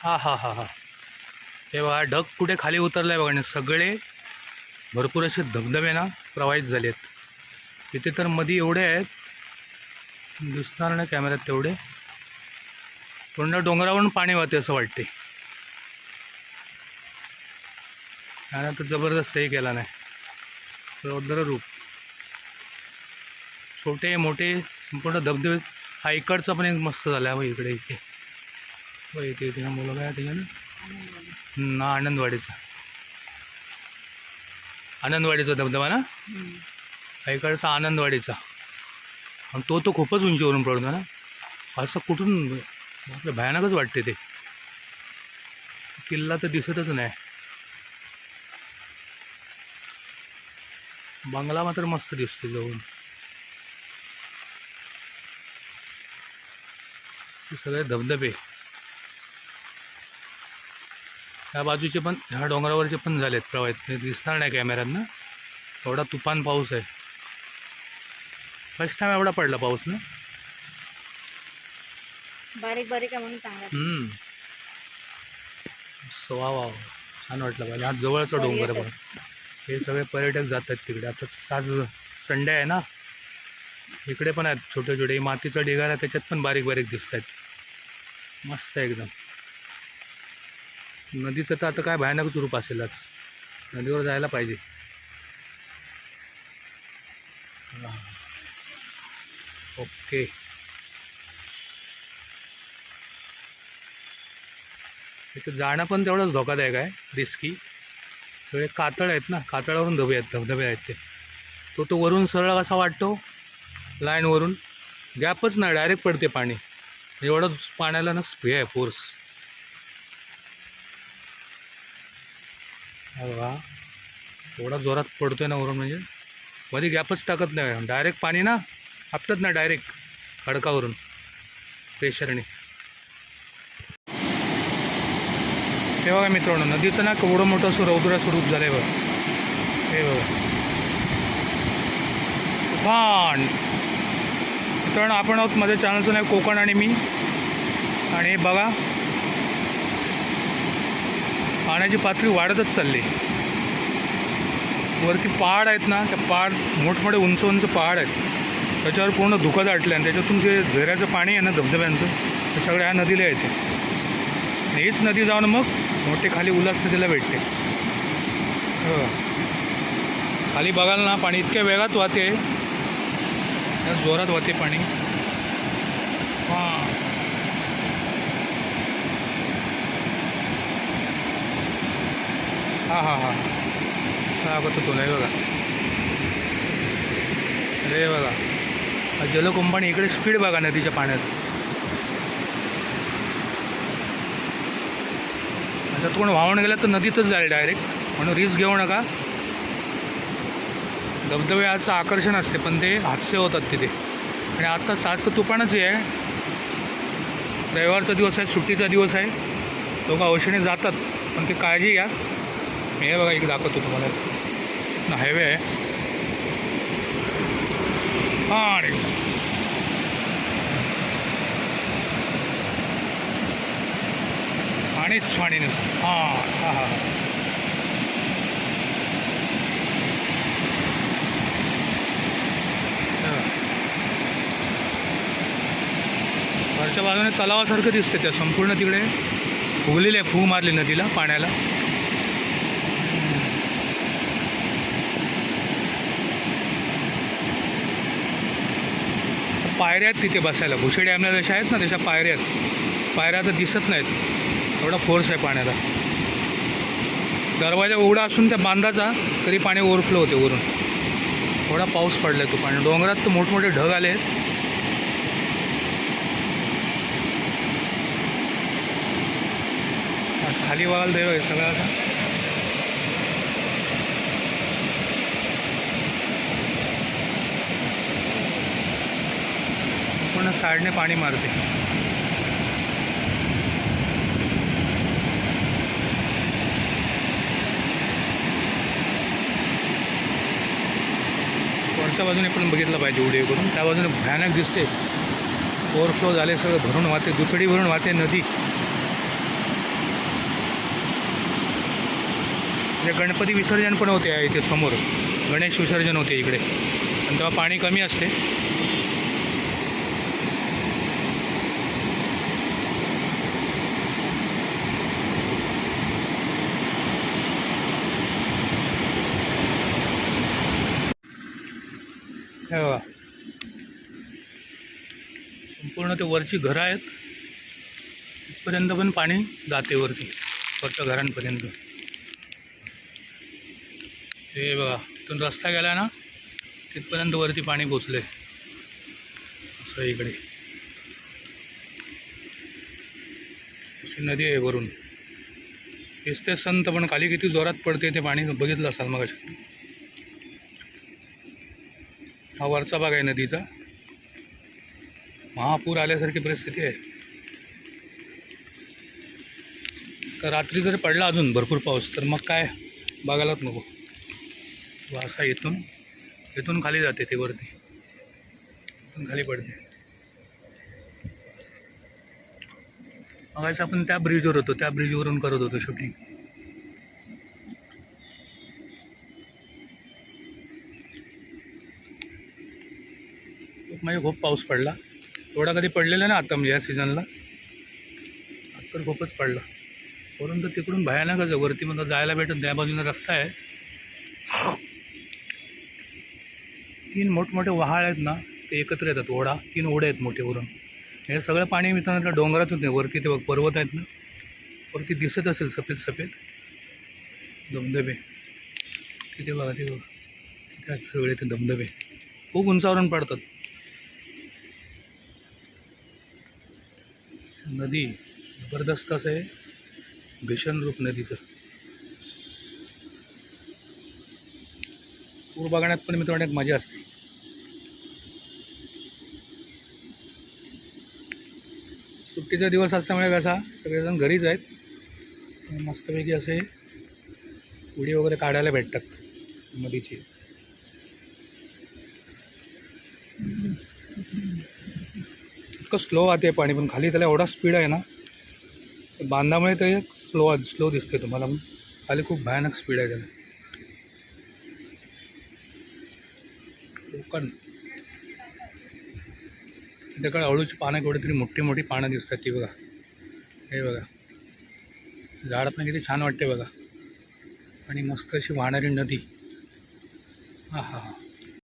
हा हा हा हा. हे बघा ढग कुठे खाली उतरलं आहे बघा आणि सगळे भरपूर असे धबधबे ना प्रवाहित झाले आहेत तिथे तर मध्ये एवढे आहेत दिसणार नाही कॅमेऱ्यात तेवढे. पूर्ण डोंगरावरून पाणी वाहते असं वाटते आणि तर जबरदस्त हे केला नाही. रौद्र रूप. छोटे मोठे संपूर्ण धबधबे. हा इकडचा पण एक मस्त झाला आहे इकडे इथे इथे इथे ना मुलं काय ठिकाणी ना? आनंदवाडीचा. आनंदवाडीचा धबधबा ना? हा आनंदवाडीचा. आणि तो तो खूपच उंचीवरून पडतो ना? असं कुठून आपलं भयानकच वाटते ते. किल्ला तर दिसतच नाही. बंगला मात्र मस्त दिसतो जाऊन. ते सगळे धबधबे. त्या बाजूचे पण ह्या डोंगरावरचे पण झालेत प्रवाहित ते दिसणार नाही कॅमेऱ्यात ना एवढा तुफान पाऊस आहे. फर्स्ट टाइम एवढा पडला पाऊस ना? बारीक बारीक आहे म्हणून चांगला वा वा. छान वाटलं पाहिजे हा जवळचा डोंगर आहे बघा. हे सगळे पर्यटक जातात तिकडे. आता आज संडे आहे ना? इकडे पण आहेत छोटे छोटे मातीचा ढिगारा त्याच्यात पण बारीक बारीक दिसत आहेत मस्त आहे एकदम. नदीचं तर आता काय भयानकच रूप असेल आज. नदीवर जायला पाहिजे. ओके. इथं जाणं पण तेवढंच धोकादायक आहे रिस्की सगळे कातळ आहेत ना कातळावरून धबे आहेत धबधबे आहेत ते. तो तो वरून सरळ असा वाटतो? लाईनवरून. गॅपच नाही डायरेक्ट पडते पाणी. एवढंच पाण्याला ना हे आहे फोर्स बघा. एवढा जोरात पडतोय ना वरून म्हणजे. मध्ये गॅपच टाकत नाही. डायरेक्ट पाणी ना आपटत ना डायरेक्ट खडकावरून. प्रेशरने हे बघा मित्रांनो नदीचं ना केवढं मोठं असं रौद्र स्वरूप झालं आहे बघा. हे बघा. तुफान मित्रांनो आपण आहोत माझ्या चॅनलचं नाही कोकण आणि मी. आणि हे बघा पाण्याची पातळी वाढतच चालली. वरती पहाड आहेत ना त्या पहाड मोठमोठे उंच उंच पहाड आहेत. त्याच्यावर पूर्ण धुकं दाटलं आणि त्याच्यातून जे झऱ्याचं पाणी आहे ना धबधब्यांचं ते सगळं ह्या नदीला येते. आणि हीच नदी जाऊन मग मोठे खाली उल्हास नदीला भेटते. हो. खाली बघाल ना पाणी इतक्या वेगात वाहते. त्या जोरात वाहते पाणी. हां हां. हां हां बघतो तो नाही बघा. अरे बघा. हा जलकुंभाणी इकडे स्पीड बघा नदीच्या पाण्यात. आता कोण वाहून गेला तर नदीतच जाईल डायरेक्ट म्हणून रिस्क घेऊ नका. धबधबे आजचं आकर्षण असते पण ते हादसे होतात तिथे. आणि आता साज तर तुफानच आहे. रविवारचा दिवस आहे सुट्टीचा दिवस आहे. लोक औषधी जातात पण ते काळजी घ्या. हे बघा इकडे दाखवतो तुम्हाला. ना हायवे आहे. हां आणि पाणीच पाणी हां हां. हां. वरच्या बाजूने तलावासारखं दिसते त्या संपूर्ण तिकडे. फुगलेलं आहे फू मारली नदीला पाण्याला. पायऱ्या आहेत तिथे बसायला. भुसे डॅमला जशा आहेत ना तशा पायऱ्या आहेत. पायऱ्या तर दिसत नाहीत. एवढा फोर्स आहे पाण्याचा. दरवाजा उघडा असून त्या बांधाचा तरी पाणी ओव्हरफ्लो होते वरून. एवढा पाऊस पडला तो पाणी. डोंगरात तर मोठमोठे ढग आले आहेत. खाली बघायला देव आहे सगळं ना साईडने पाणी मारते. वरच्या बाजूने पण बघितलं पाहिजे उडी करून त्या बाजूने भयानक दिसते. ओव्हरफ्लो झाले सगळं भरून वाहते दुथडी भरून वाहते नदी. म्हणजे गणपती विसर्जन पण होते इथे समोर. गणेश विसर्जन होते इकडे. आणि तेव्हा पाणी कमी असते. संपूर्ण ते वरची घरं आहेत. इथपर्यंत पण पाणी जाते वरती वरच्या घरांपर्यंत. हे बघा इथून रस्ता गेला ना तिथपर्यंत वरती पाणी पोचले असं इकडे. अशी नदी आहे वरून. तेच ते संत पण खाली किती जोरात पडते ते पाणी बघितलं असाल मग हा वरचा भाग आहे नदीचा. महापूर आल्यासारखी परिस्थिती आहे. तर रात्री जर पडला अजून भरपूर पाऊस तर मग काय? बघायलाच नको. वासा असा इथून इथून खाली जाते ते वरती. इथून खाली पडते. बघायचं आपण त्या ब्रिजवर होतो त्या ब्रिजवरून करत होतो शूटिंग म्हणजे खूप पाऊस पडला. एवढा कधी पडलेला ना आता म्हणजे या सीझनला आज तर खूपच पडला. परंतु तिकडून भयानकच आहे वरती मला जायला भेटून त्या बाजूने रस्ता आहे. तीन मोठमोठे वहाळ आहेत ना ते एकत्र येतात ओढा. तीन ओढे आहेत मोठे वरून हे सगळं पाणी मित्रांनो त्या डोंगरातून वरती ते बघ पर्वत आहेत ना. वरती दिसत असेल सफेद सफेद. धबधबे. तिथे बघा ते बघा. तिथे सगळे ते धबधबे. खूप उंचावरून पडतात. नदी जबरदस्त असं आहे भीषण रूप नदीचं. पूर बघण्यात पण मित्रांनो एक मजा असते. सुट्टीचा दिवस असल्यामुळे कसा सगळेजण घरीच आहेत. मस्तपैकी असे उडी वगैरे काढायला भेटतात नदीची. इतकं स्लो आते पाणी पण खाली त्याला एवढा स्पीड आहे ना बांधामुळे ते स्लो स्लो दिसते तुम्हाला. पण खाली खूप भयानक स्पीड आहे त्याला. कोकण. त्याकडे हळूची पानं कुठेतरी मोठी मोठी पानं दिसतात ती बघा. हे बघा. झाड पण किती छान वाटते बघा. आणि मस्त अशी वाहणारी नदी. हां हां हां.